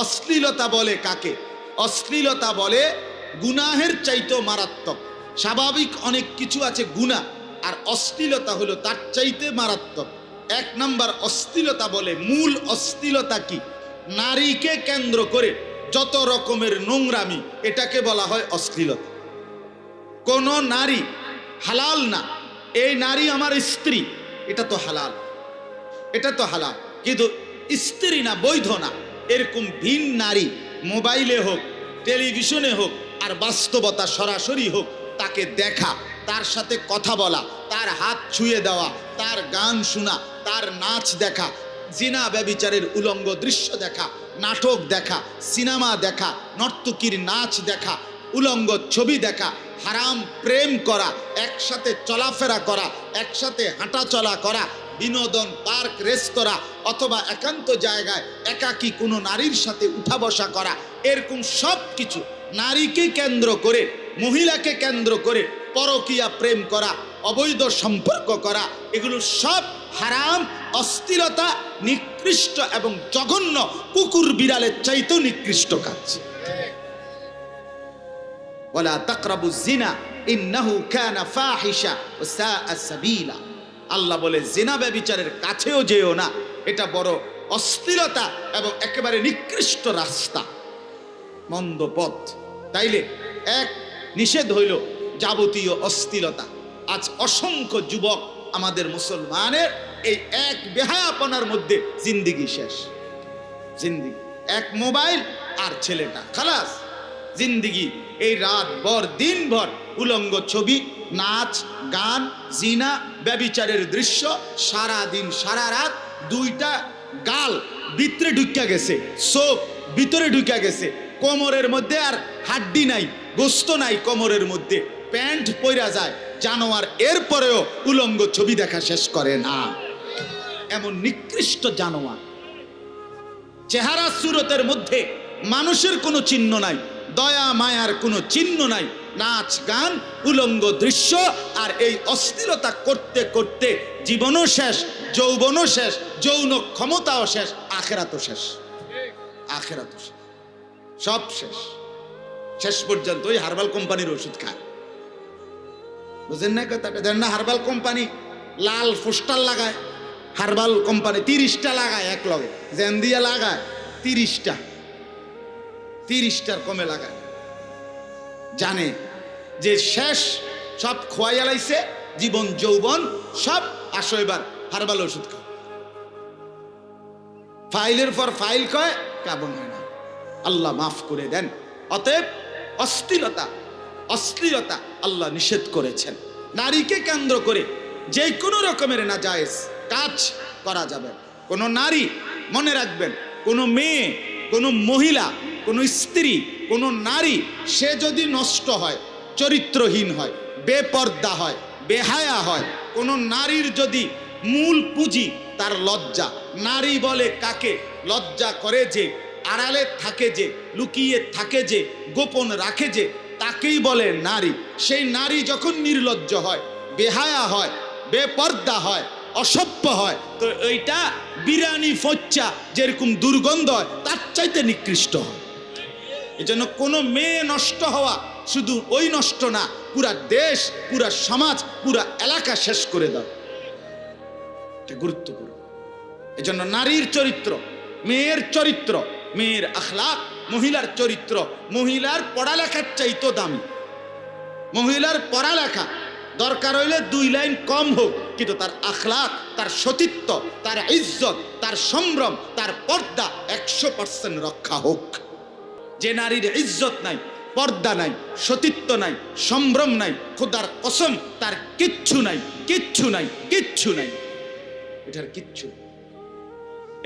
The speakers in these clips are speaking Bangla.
অশ্লীলতা বলে কাকে? অশ্লীলতা বলে গুনাহের চাইতেও মারাত্মক। স্বাভাবিক অনেক কিছু আছে গুনাহ, আর অশ্লীলতা হলো তার চাইতে মারাত্মক। এক নাম্বার অশ্লীলতা বলে মূল অশ্লীলতা কি? নারীকে কেন্দ্র করে যত রকমের নোংরামি, এটাকে বলা হয় অশ্লীলতা। কোন নারী হালাল না, এই নারী আমার স্ত্রী, এটা তো হালাল। এটা তো হালাল, কিন্তু স্ত্রী না, বৈধ না। এরকম ভিন নারী মোবাইলে হোক, টেলিভিশনে হোক, আর বাস্তবতা সরাসরি হোক, তাকে দেখা, তার সাথে কথা বলা, তার হাত ছুঁয়ে দেওয়া, তার গান শোনা, তার নাচ দেখা, জিনা ব্যবিচারের উলঙ্গ দৃশ্য দেখা, নাটক দেখা, সিনেমা দেখা, নর্তকীর নাচ দেখা, উলঙ্গ ছবি দেখা, হারাম প্রেম করা, একসাথে চলাফেরা করা, একসাথে হাঁটা চলা করা বিনোদন, পার্ক, রেস্তোরাঁ অথবা একান্ত জায়গায় একাকী কোনো নারীর সাথে উঠা বসা করা, এরকম সব কিছু নারীকে কেন্দ্র করে, মহিলাকে কেন্দ্র করে পরকীয়া প্রেম করা, অবৈধ সম্পর্ক করা, এগুলো সব হারাম, অস্থিরতা, নিকৃষ্ট এবং জঘন্য কুকুর বিড়ালের চাইতেও নিকৃষ্ট কাজ। ওয়ালা তাকরাবু জিনা, ইন্নাহু কানা ফাহিশা ওয়া সাবিলা। আল্লাহ বলে, জিনা ব্যভিচারের কাছেও যেও না। এটা বড় অস্থিরতা এবং একেবারে নিকৃষ্ট রাস্তা। মন্দ পথ। তাইলে এক নিষেধ হইল যাবতীয় অস্থিরতা। আজ অসংখ্য যুবক আমাদের মুসলমানের এই এক বেহায়াপনার মধ্যে জিন্দিগি শেষ। জিন্দিগি। এক মোবাইল আর ছেলেটা। খালাস। জিন্দিগি। এই রাত ভর দিন ভর উলঙ্গ ছবি নাচ, গান, জিনা, ব্যবিচারের দৃশ্য সারা দিন সারা রাত দুইটা গাল ভিতরে ঢুকিয়া গেছে, চোখ ভিতরে ঢুকিয়া গেছে, কোমরের মধ্যে আর হাড্ডি নাই, গোস্ত নাই কোমরের মধ্যে, প্যান্ট পইরা যায়, জানোয়ার এরপরেও উলঙ্গ ছবি দেখা শেষ করে না। এমন নিকৃষ্ট জানোয়ার। চেহারা সুরতের মধ্যে মানুষের কোনো চিহ্ন নাই, দয়া, মায়ার কোনো চিহ্ন নাই নাচ, গান, উলঙ্গ দৃশ্য আর এই অস্থিরতা করতে করতে জীবনও শেষ, যৌবনও শেষ, যৌন ক্ষমতাও শেষ, আখেরাতও শেষ। আখেরাতও শেষ। সব শেষ। শেষ পর্যন্ত ওই হার্বাল কোম্পানির ওষুধ খায়। বুঝেন না কথাটা? দেন না, হার্বাল কোম্পানি লাল পোস্টার লাগায়, হার্বাল কোম্পানি তিরিশটা লাগায় এক লগে। জেন দিয়া লাগায়, তিরিশটা। তিরিশটার কমে লাগায়। জানে যে শেষ, সব খোয়াই আলাইছে, জীবন, যৌবন, সব আসো এবার, হার্বাল ওষুধ খাও। ফাইলের পর ফাইল কয় কেমন হয় না। আল্লাহ মাফ করে দেন। অতএব অশ্লীলতা অশ্লীলতা আল্লাহ নিষেধ করেছেন। নারীকে কেন্দ্র করে যে কোনো রকমের না জায়েজ কাজ করা যাবে। কোনো নারী মনে রাখবেন, কোনো মেয়ে, কোনো মহিলা, কোনো স্ত্রী কোনো নারী, সে যদি নষ্ট হয়, চরিত্রহীন হয়, বেপর্দা হয়, বেহায়া হয়, কোনো নারীর যদি মূল পুঁজি তার লজ্জা। নারী বলে কাকে? লজ্জা করে যে, আড়ালে থাকে যে, লুকিয়ে থাকে যে, গোপন রাখে যে, তাকেই বলে নারী। সেই নারী যখন নির্লজ্জ হয়, বেহায়া হয়, বেপর্দা হয়, অসভ্য হয়, তো এইটা বিরানি ফচ্চা, যেরকম দুর্গন্ধ হয়, তার চাইতে নিকৃষ্ট হয়। এই জন্য কোনো মেয়ে নষ্ট হওয়া শুধু ওই নষ্ট না, পুরা দেশ, পুরা সমাজ, পুরা এলাকা শেষ করে দাও। এটা গুরুত্বপূর্ণ। এই জন্য নারীর চরিত্র, মেয়ের চরিত্র, মেয়ের আখলাক, মহিলার চরিত্র, মহিলার পড়ালেখার চাইতো দামি। মহিলার পড়ালেখা দরকার হইলে দুই লাইন কম হোক, কিন্তু তার আখলাক, তার সতীত্ব, তার ইজ্জত, তার সম্ভ্রম, তার পর্দা একশো পার্সেন্ট রক্ষা হোক। যে নারীর ইজ্জত নাই, পর্দা নাই, সতীত্ব নাই, সম্ভ্রম নাই, খোদার কসম তার কিচ্ছু নাই কিচ্ছু নাই কিচ্ছু নাই। এটার কিচ্ছু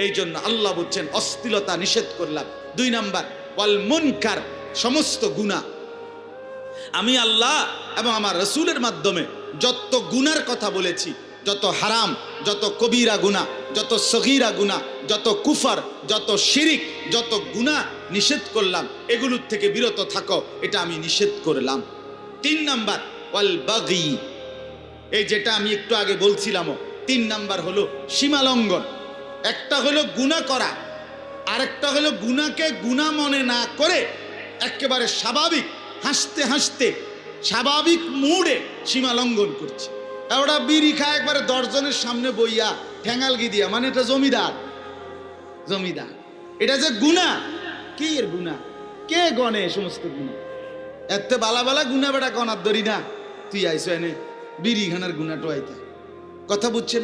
এই জন্য আল্লাহ বলছেন, অস্থিলতা নিষেধ করলাম। দুই নাম্বার, ওয়াল মুনকার, সমস্ত গুণা আমি আল্লাহ এবং আমার রসুলের মাধ্যমে যত গুনার কথা বলেছি, যত হারাম, যত কবিরা গুণা যত সগিরা গুণা যত কুফার, যত শিরিক, যত গুণা নিষেধ করলাম, এগুলোর থেকে বিরত থাকো, এটা আমি নিষেধ করলাম। তিন নাম্বার, ওয়াল বাগি। এই যেটা আমি একটু আগে বলছিলামও, তিন নাম্বার হলো সীমালঙ্ঘন। একটা হলো গুণা করা, আরেকটা হলো গুনাকে গুণা মনে না করে একেবারে স্বাভাবিক, হাসতে হাসতে, স্বাভাবিক মুডে সীমা লঙ্ঘন করছে। ওরা বিড়ি খায় একবারে দশজনের সামনে বইয়া ঠ্যাঙ্গালগি দিয়া। মানে এটা জমিদার। জমিদার। এটা যে গুণা। কি এর গুণা? কে গনে এ সমস্ত গুণা? এত বালা বালা গুণা বেটা গনার ধরি না। তুই আইসো এনে বিড়ি খানার গুণা টোয়াইতে। কথা বুঝছেন?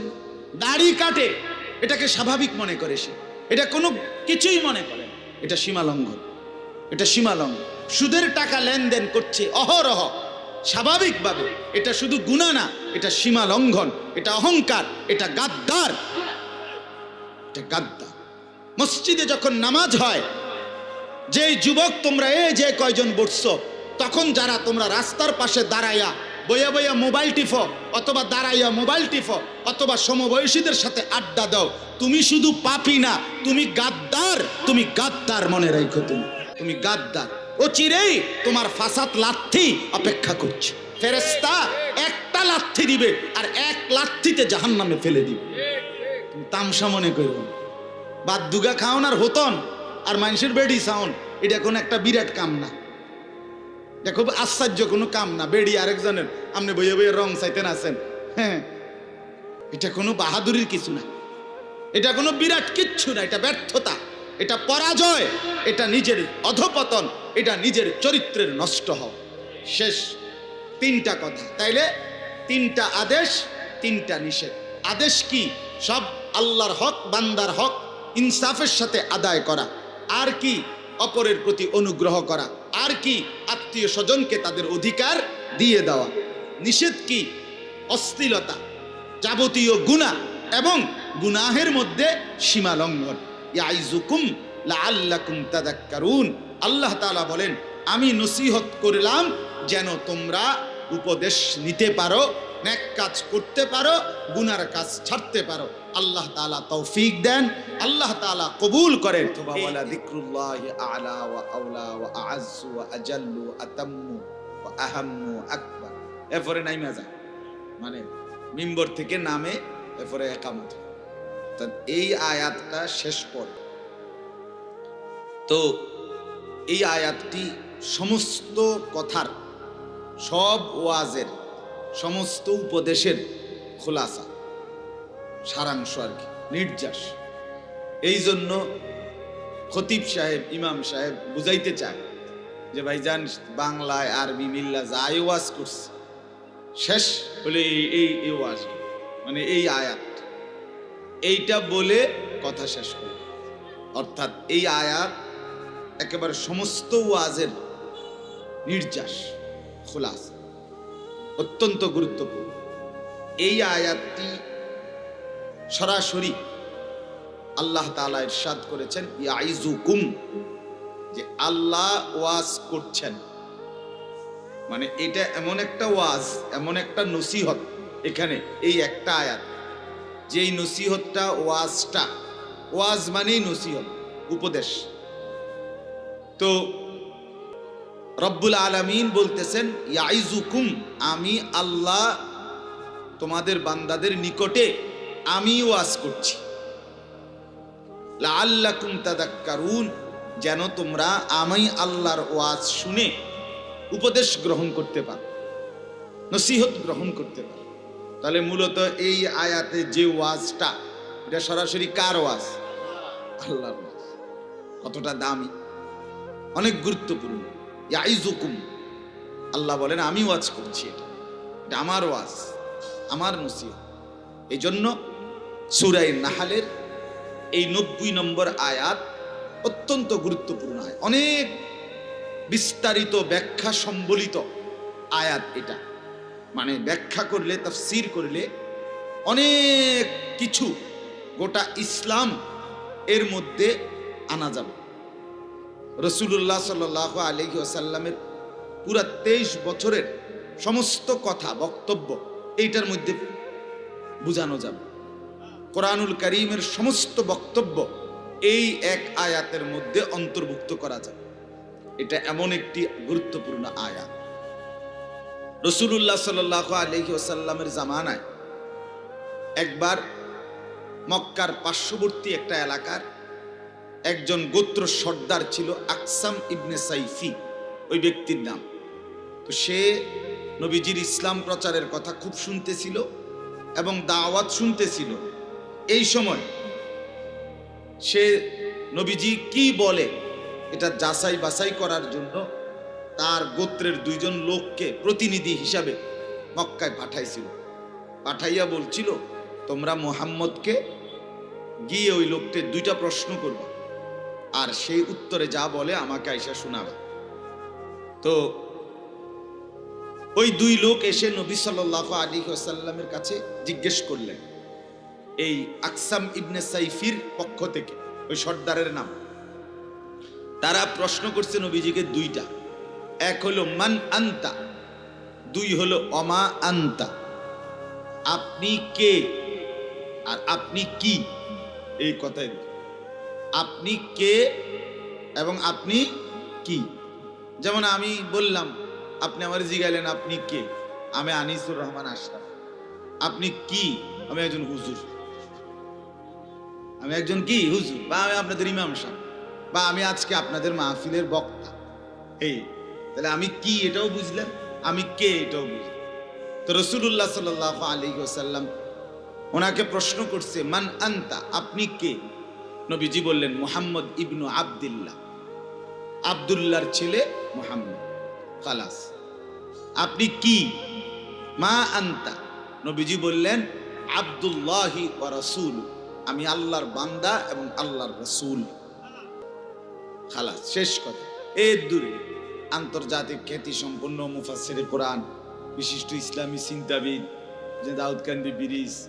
দাড়ি কাটে। এটাকে স্বাভাবিক মনে করে সে। এটা কোনো কিছুই মনে করে এটা সীমালঙ্ঘন। এটা সীমা লঙ্ঘন সুদের টাকা লেনদেন করছে অহরহ। স্বাভাবিকভাবে এটা শুধু গুণা না, এটা সীমা লঙ্ঘন, এটা অহংকার, এটা গাদ্দার। এটা গাদ্দার। মসজিদে যখন নামাজ হয়, যেই যুবক তোমরা, এ যে কয়জন বসছো? তখন যারা তোমরা রাস্তার পাশে দাঁড়াইয়া বইয়া বইয়া মোবাইল টিফো অথবা দাঁড়াইয়া মোবাইল টিফো অথবা সমবয়সীদের সাথে আড্ডা দাও, তুমি শুধু পাপি না, তুমি গাদ্দার তুমি গাদ্দার মনে রাখো তুমি তুমি গাদ্দার। ও চিরেই তোমার ফাসাদ লাথি অপেক্ষা করছে। ফেরেস্তা একটা লাথি দিবে আর এক লাথিতে জাহান্নামে ফেলে দিবে। তামসা মনে করো না। বাদ দুগা খাওন আর হতন। আর মানুষের বেডি সাউন এটা কোনো একটা বিরাট কাম না। এটা খুব আশ্চর্য কোনো কাম না। বেডি আরেকজনের। আপনি বইয়ে বইয়ে রং চাইতেন আছেন। হ্যাঁ। এটা কোনো বাহাদুরির কিছু না। এটা কোনো বিরাট কিচ্ছু না। এটা ব্যর্থতা। এটা পরাজয়। এটা নিজের অধপতন। এটা নিজের চরিত্রের নষ্ট হওয়া শেষ। তিনটা কথা। তাইলে তিনটা আদেশ, তিনটা নিষেধ। আদেশ কি? সব আল্লাহর হক, বান্দার হক, ইনসাফের সাথে আদায় করা। আর কি? অপরের প্রতি অনুগ্রহ করা। আর কি? আত্মীয় স্বজনকে তাদের অধিকার দিয়ে দেওয়া। নিষেধ কি? অশ্লীলতা, যাবতীয় গুণা এবং গুনাহের মধ্যে সীমা লঙ্ঘন। ইয়াইজুকুম লাআল্লাকুম তাদাক্কারুন। আল্লাহ তাআলা বলেন আমি নসিহত করলাম যেন তোমরা উপদেশ নিতে পারো নেক কাজ করতে পারো গুনার কাজ ছাড়তে পারো। আল্লাহ তাআলা তৌফিক দেন আল্লাহ তাআলা কবুল করেন। ওয়ালা যিকরুল্লাহি আ'লা ওয়া আওলা ওয়া আ'আজ্জু আজাল্লু ওয়া আতাম্মু ওয়া আহাম্মু আকবার। এরপরে নাইমা যায় মানে মিম্বর থেকে নামে এরপরে একামত। এই আয়াতটা শেষ পর তো এই আয়াতটি সমস্ত কথার, সব ওয়াজের, সমস্ত উপদেশের খোলাসা, সারাংশ আর কি, নির্যাস। এই জন্য খতিব সাহেব, ইমাম সাহেব বুঝাইতে চায় যে ভাই ভাইজান, বাংলায় আরবি মিল্লা যাই ওয়াজ করছে, শেষ হলে এই এই এই ওয়াজ মানে এই আয়াত। এইটা বলে কথা শেষ করে অর্থাৎ এই আয়াত একেবারে সমস্ত ওয়াজের নির্যাস, খোলাস, অত্যন্ত গুরুত্বপূর্ণ। এই আয়াতটি সরাসরি আল্লাহ তাআলা ইরশাদ করেছেন ইয়াইজুকুম যে আল্লাহ ওয়াজ করছেন। মানে এটা এমন একটা ওয়াজ, এমন একটা নসিহত এখানে, এই একটা আয়াত। যেই নসিহতটা, ওয়াজটা, ওয়াজ মানেই নসিহত, উপদেশ। তো রব্বুল আলামিন বলতেছেন ইয়াইজুকুম আমি আল্লাহ তোমাদের বান্দাদের নিকটে আমি ওয়াজ করছি। লাআল্লাকুম তাদাক্কারুন, যেন তোমরা আমি আল্লাহর ওয়াজ শুনে উপদেশ গ্রহণ করতে পারো, নসিহত গ্রহণ করতে পারো। তাহলে মূলত এই আয়াতে যে ওয়াজটা, এটা সরাসরি কার ওয়াজ? আল্লাহর ওয়াজ। কতটা দামি। অনেক গুরুত্বপূর্ণ। ইয়াইজুকুম আল্লাহ বলেন, আমি ওয়াজ করছি এটা। আমার ওয়াজ, আমার নসিহত। এই জন্য সুরাই নাহালের এই নব্বই নম্বর আয়াত অত্যন্ত গুরুত্বপূর্ণ আয়াত। অনেক বিস্তারিত ব্যাখ্যা সম্বলিত আয়াত এটা। মানে ব্যাখ্যা করলে, তাফসির করলে অনেক কিছু গোটা ইসলাম এর মধ্যে আনা যাবে। রসুল্লাহ সাল আলহি আসাল্লামের পুরা তেইশ বছরের সমস্ত কথা, বক্তব্য এইটার মধ্যে বোঝানো যাবে। কোরআনুল করিমের সমস্ত বক্তব্য এই এক আয়াতের মধ্যে অন্তর্ভুক্ত করা যাবে। এটা এমন একটি গুরুত্বপূর্ণ আয়াত। রসুল্লাহ সাল আলহি আসাল্লামের জামানায় একবার মক্কার পার্শ্ববর্তী একটা এলাকার একজন গোত্র সর্দার ছিল আকসাম ইবনে সাইফি, ওই ব্যক্তির নাম। তো সে নবীজির ইসলাম প্রচারের কথা খুব শুনতেছিল এবং দাওয়াত শুনতেছিল। এই সময় সে নবীজি কি বলে এটা যাচাই বাছাই করার জন্য তার গোত্রের দুইজন লোককে প্রতিনিধি হিসাবে মক্কায় পাঠাইছিল। পাঠাইয়া বলছিল, তোমরা মোহাম্মদকে গিয়ে ওই লোককে দুইটা প্রশ্ন করবা। আর সেই উত্তরে যা বলে আমাকে আইসা শোনাবা। তো ওই দুই লোক এসে নবী সাল্লাহ আলী আসাল্লামের কাছে জিজ্ঞেস করলেন, এই আকসাম ইবনে সাইফির পক্ষ থেকে, ওই সর্দারের নাম? তারা প্রশ্ন করছে নবীজিকে দুইটা, এক হলো, মান আন্তা? দুই হলো, অমা আন্তা? আপনি কে? আর আপনি কি? এই কথাই। আপনি কে এবং আপনি কি? যেমন আমি বললাম, আপনি আমার জিগাইলেন, আপনি কে? আমি আনিসুর রহমান আশরাফ আপনি কি? আমি একজন হুজুর। আমি একজন কি? হুজুর। বা আমি আপনাদের ইমাম সাহেব। বা আমি আজকে আপনাদের মাহফিলের বক্তা। এই, তাহলে আমি কি এটাও বুঝলেন আমি কে এটাও বুঝলাম। তো রসুল্লাহ সাল আলী সাল্লাম ওনাকে প্রশ্ন করছে, মান আন্তা? আপনি কে? নবীজি বললেন, মোহাম্মদ ইবনু আবদুল্লাহ। আবদুল্লাহর ছেলে মোহাম্মদ, খালাস। আপনি কি? মা আন্তা। নবীজি বললেন, আবদুল্লাহি ও রসুল। আমি আল্লাহর বান্দা এবং আল্লাহর রসুল। খালাস, শেষ কথা। এর দূরে আন্তর্জাতিক খ্যাতি সম্পন্ন মুফাসির কোরআন, বিশিষ্ট ইসলামী চিন্তাবিদ যে দাউদকান্দি ব্রিজ,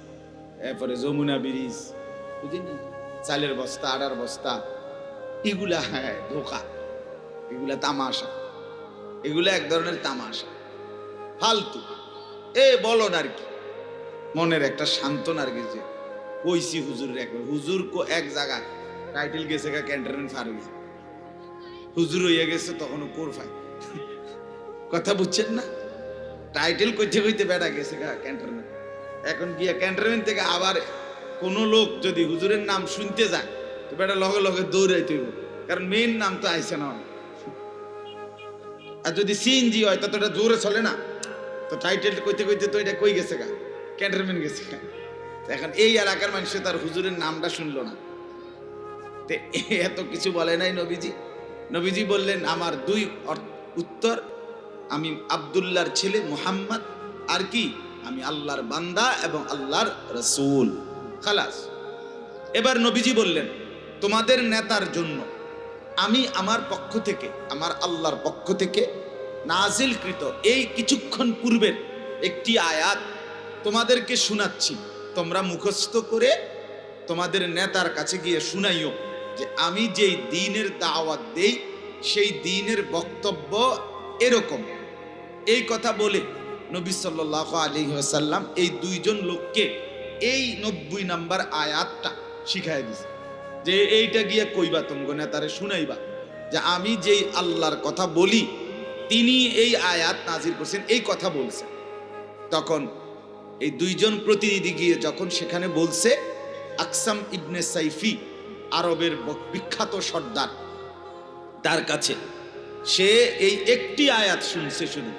এরপরে যমুনা ব্রিজ বুঝলি চালের বস্তা, আড়ার বস্তা, এগুলা হ্যাঁ ধোকা। এগুলা তামাশা। এগুলা এক ধরনের তামাশা। ফালতু। এ বলো আর কি। মনের একটা সান্ত্বনা আর কি যে, কইছি একবার হুজুর কো এক জায়গা, টাইটেল গেছে গা ক্যান্টনমেন্ট ফার্মে হুজুর হইয়া গেছে তখনও কোর ফাই কথা বুঝছেন না? টাইটেল কইতে কইতে বেড়া গেছে গা ক্যান্টনমেন্ট। এখন গিয়া ক্যান্টনমেন্ট থেকে আবার কোনো লোক যদি হুজুরের নাম শুনতে যায়, তো বেটা লগে লগে দৌড়াইতে হইব। কারণ মেইন নাম তো আইসে না। আর যদি সিএনজি হয়, তা তো এটা জোরে চলে না। তো টাইটেল কইতে কইতে তো এটা কই গেছে গা? ক্যান্টনমেন্ট গেছে গা। এখন এই এলাকার মানুষ তার হুজুরের নামটা শুনলো না। তে এত কিছু বলে নাই নবীজি। নবীজি বললেন, আমার দুই উত্তর, আমি আবদুল্লাহর ছেলে মুহাম্মদ, আর কি? আমি আল্লাহর বান্দা এবং আল্লাহর রসুল। খালাস। এবার নবীজি বললেন, তোমাদের নেতার জন্য আমি আমার পক্ষ থেকে, আমার আল্লাহর পক্ষ থেকে নাজিলকৃত এই কিছুক্ষণ পূর্বের একটি আয়াত তোমাদেরকে শোনাচ্ছি। তোমরা মুখস্থ করে তোমাদের নেতার কাছে গিয়ে শুনাইও যে আমি যেই দিনের দাওয়াত দেই, সেই দিনের বক্তব্য এরকম। এই কথা বলে নবী সাল্লাহ আলী সাল্লাম এই দুইজন লোককে এই নব্বই নাম্বার আয়াতটা শিখাই দিছে। যে এইটা গিয়ে কইবা তোমগো নেতারে শুনাইবা যে আমি যেই আল্লাহর কথা বলি, তিনি এই আয়াত নাজির করছেন, এই কথা বলছেন। তখন এই দুইজন প্রতিনিধি গিয়ে যখন সেখানে বলছে, আকসাম ইবনে সাইফি, আরবের বিখ্যাত সর্দার, তার কাছে সে এই একটি আয়াত শুনছে শুধু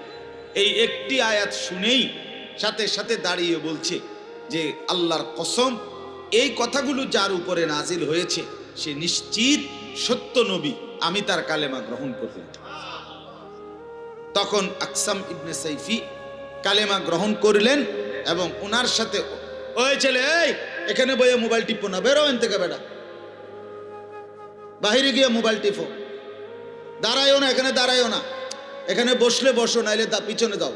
এই একটি আয়াত শুনেই সাথে সাথে দাঁড়িয়ে বলছে যে আল্লাহর কসম, এই কথাগুলো যার উপরে নাজিল হয়েছে, সে নিশ্চিত সত্য নবী। আমি তার কালেমা গ্রহণ করলাম তখন আকসাম ইবনে সাইফি কালেমা গ্রহণ করলেন এবং ওনার সাথে, ওই ছেলে, এই, এখানে বইয়ে মোবাইল টিপো না, বেরো এন থেকে বেটা। বাহিরে গিয়ে মোবাইল টিপো। দাঁড়ায়ও না, এখানে দাঁড়ায়ও না। এখানে বসলে বসো, নাইলে পিছনে দাও।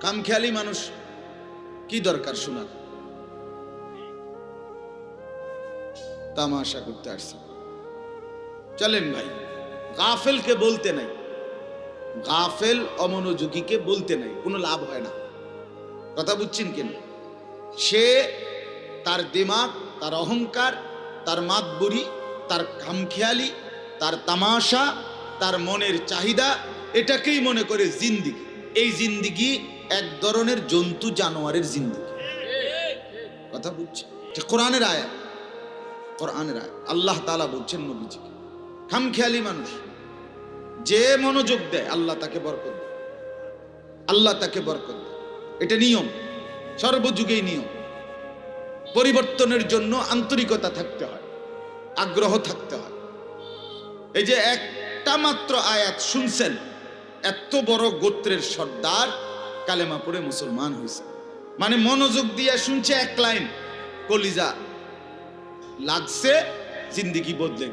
কামখেয়ালি মানুষ কি দরকার শোনার? তামাশা করতে আসছে। চলেন ভাই, গাফেলকে বলতে নাই। গাফেল অমনোযোগীকে বলতে নাই, কোনো লাভ হয় না। কথা বুঝছেন কেন? সে তার দিমাগ, তার অহংকার, তার মাতবুরি, তার খামখেয়ালি, তার তামাশা, তার মনের চাহিদা, এটাকেই মনে করে জিন্দিগি। এই জিন্দিগি এক ধরনের জন্তু জানোয়ারের জিন্দিগি। কথা বুঝছে? যে কোরআনের আয়াত কোরআনের আয়াত। আল্লাহ তাআলা বলছেন নবীজিকে, খামখেয়ালি মানুষ, যে মনোযোগ দেয়, আল্লাহ তাকে বরকত দেয়। আল্লাহ তাকে বরকত দেয়। এটা নিয়ম, সর্বযুগেই নিয়ম। পরিবর্তনের জন্য আন্তরিকতা থাকতে হয়, আগ্রহ থাকতে হয়। এই যে একটা মাত্র আয়াত শুনছেন, এত বড় গোত্রের সর্দার কালেমা পড়ে মুসলমান হয়েছে মানে মনোযোগ দিয়ে শুনছে এক লাইন কলিজা লাগছে জিন্দিগি বদলে।